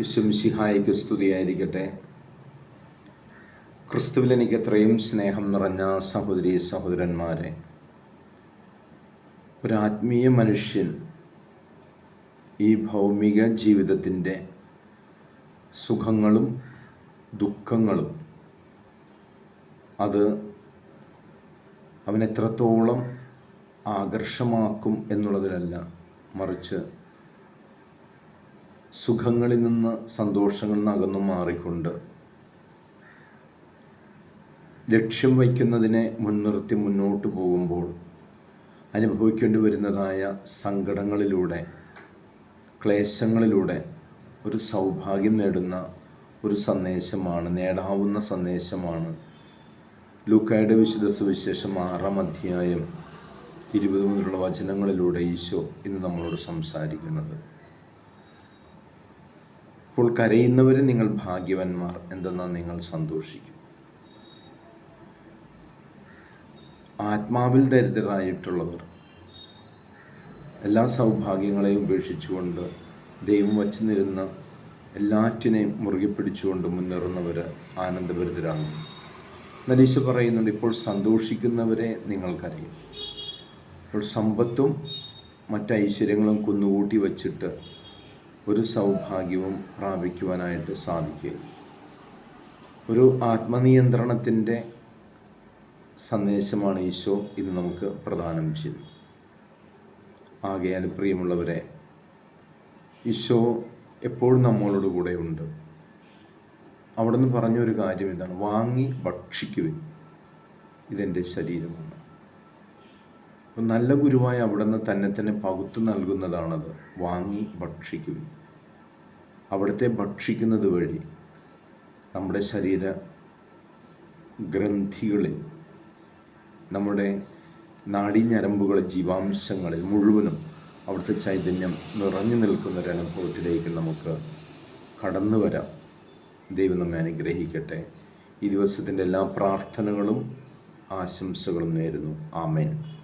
വിശ്വംസിഹായിക്ക് സ്തുതിയായിരിക്കട്ടെ. ക്രിസ്തുവിൽ എനിക്ക് എത്രയും സ്നേഹം നിറഞ്ഞ സഹോദരി സഹോദരന്മാരെ ഒരു ആത്മീയ മനുഷ്യൻ ഈ ഭൗമിക ജീവിതത്തിന്റെ സുഖങ്ങളും ദുഃഖങ്ങളും അത് അവനെത്രത്തോളം ആകർഷമാക്കും എന്നുള്ളതിലല്ല മറിച്ച് സുഖങ്ങളിൽ നിന്ന് സന്തോഷങ്ങളിൽ നിന്ന് അകന്നു മാറിക്കൊണ്ട് ലക്ഷ്യം വയ്ക്കുന്നതിനെ മുൻനിർത്തി മുന്നോട്ട് പോകുമ്പോൾ അനുഭവിക്കേണ്ടി വരുന്നതായ സങ്കടങ്ങളിലൂടെ ക്ലേശങ്ങളിലൂടെ ഒരു സൗഭാഗ്യം നേടുന്ന ഒരു സന്ദേശമാണ് നേടാവുന്ന സന്ദേശമാണ്. ലൂക്കായുടെ വിശുദ്ധ സുവിശേഷം ആറാം അധ്യായം ഇരുപത് മുതലുള്ള വചനങ്ങളിലൂടെ ഈശോ ഇന്ന് നമ്മളോട് സംസാരിക്കുന്നത്. ഇപ്പോൾ കരയുന്നവരെ നിങ്ങൾ ഭാഗ്യവന്മാർ എന്തെന്നാൽ നിങ്ങൾ സന്തോഷിക്കും. ആത്മാവിൽ ദരിദ്രരായിട്ടുള്ളവർ എല്ലാ സൗഭാഗ്യങ്ങളെയും ഉപേക്ഷിച്ചുകൊണ്ട് ദൈവം വച്ചു നിരുന്ന എല്ലാറ്റിനെയും മുറുകെ പിടിച്ചുകൊണ്ട് മുന്നേറുന്നവർ ആനന്ദഭരിതരാണ്. നരീശ പറയുന്നുണ്ട് ഇപ്പോൾ സന്തോഷിക്കുന്നവരെ നിങ്ങൾക്കറിയും ഇപ്പോൾ സമ്പത്തും മറ്റു ഐശ്വര്യങ്ങളും കുന്നുകൂട്ടി വച്ചിട്ട് ഒരു സൗഭാഗ്യവും പ്രാപിക്കുവാനായിട്ട് സാധിക്കുക. ഒരു ആത്മനിയന്ത്രണത്തിന്റെ സന്ദേശമാണ് ഈശോ ഇത് നമുക്ക് പ്രദാനം ചെയ്തത് ആകയാൽ പ്രിയമുള്ളവരെ ഈശോ എപ്പോഴും നമ്മളോട് കൂടെ ഉണ്ട്. അവിടുന്ന് പറഞ്ഞൊരു കാര്യം ഇതാണ് വാങ്ങി ഭക്ഷിക്കുവിൻ. ഇതെന്റെ ശരീരമാണ്. അപ്പം നല്ല ഗുരുവായ അവിടുന്ന് തന്നെ തന്നെ പകുത്തു നൽകുന്നതാണത്. വാങ്ങി ഭക്ഷിക്കും അവിടുത്തെ ഭക്ഷിക്കുന്നത് വഴി നമ്മുടെ ശരീര ഗ്രന്ഥികളിൽ നമ്മുടെ നാഡീഞരമ്പുകളിൽ ജീവാംശങ്ങളിൽ മുഴുവനും അവിടുത്തെ ചൈതന്യം നിറഞ്ഞു നിൽക്കുന്ന ഒരു അനുഭവത്തിലേക്ക് നമുക്ക് കടന്നു വരാം. ദൈവം നമ്മെ അനുഗ്രഹിക്കട്ടെ. ഈ ദിവസത്തിന്റെ എല്ലാ പ്രാർത്ഥനകളും ആശംസകളും നേരുന്നു. ആമേൻ.